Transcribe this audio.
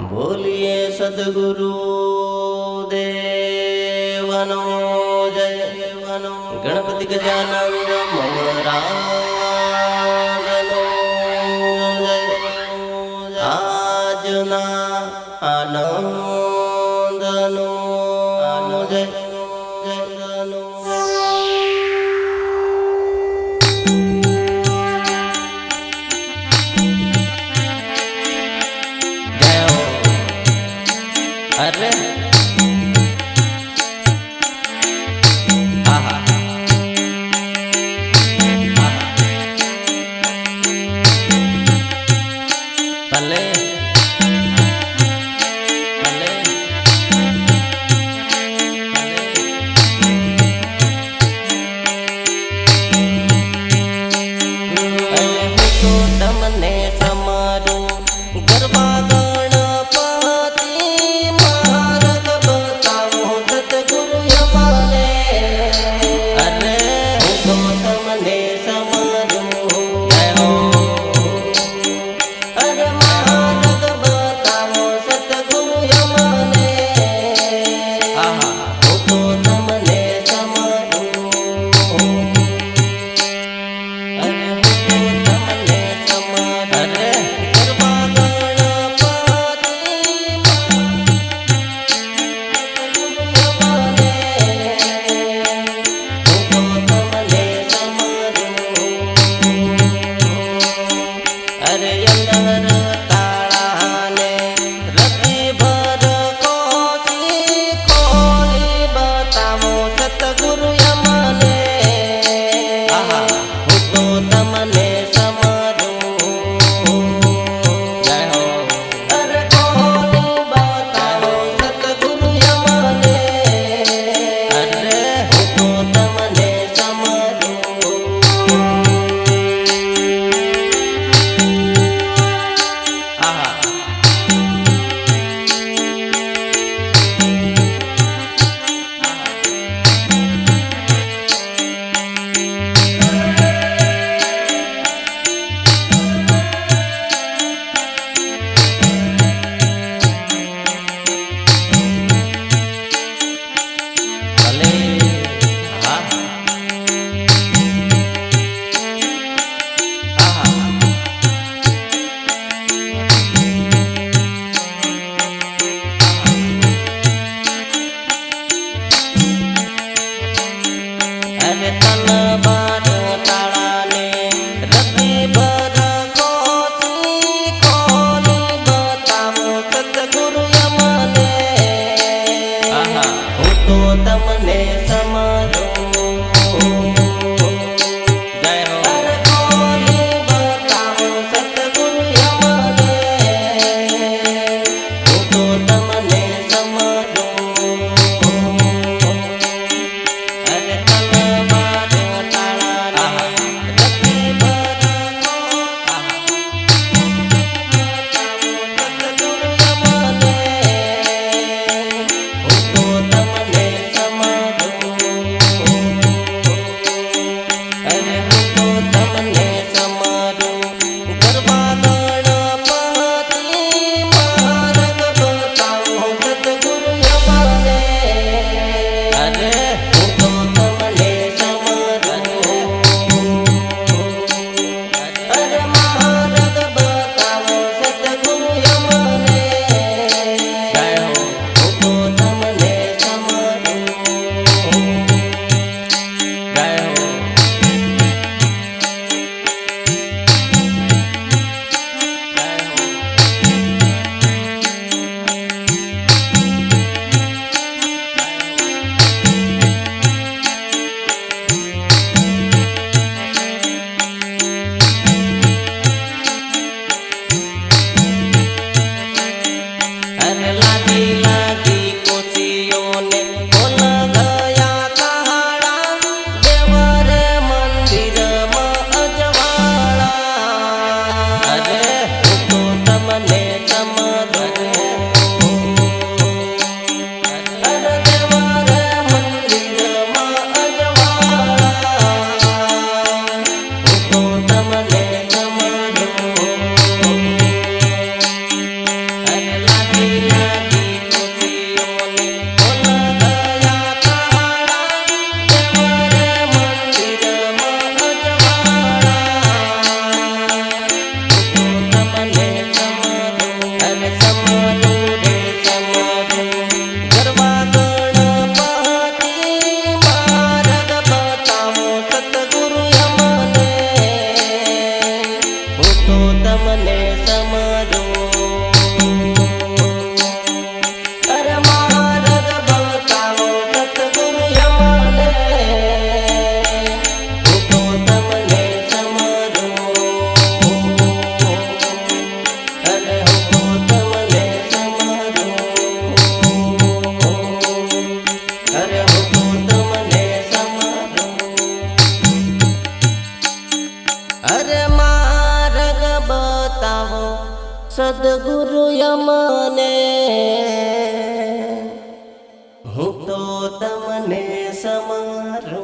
બોલીએ સદગુરુ દેવનો જય. ગણપતિ ગજાનંદ મહારાજનો Bye. અરે મારગ બતાવો સદગુરુ યમને. હું તો તમને સમારો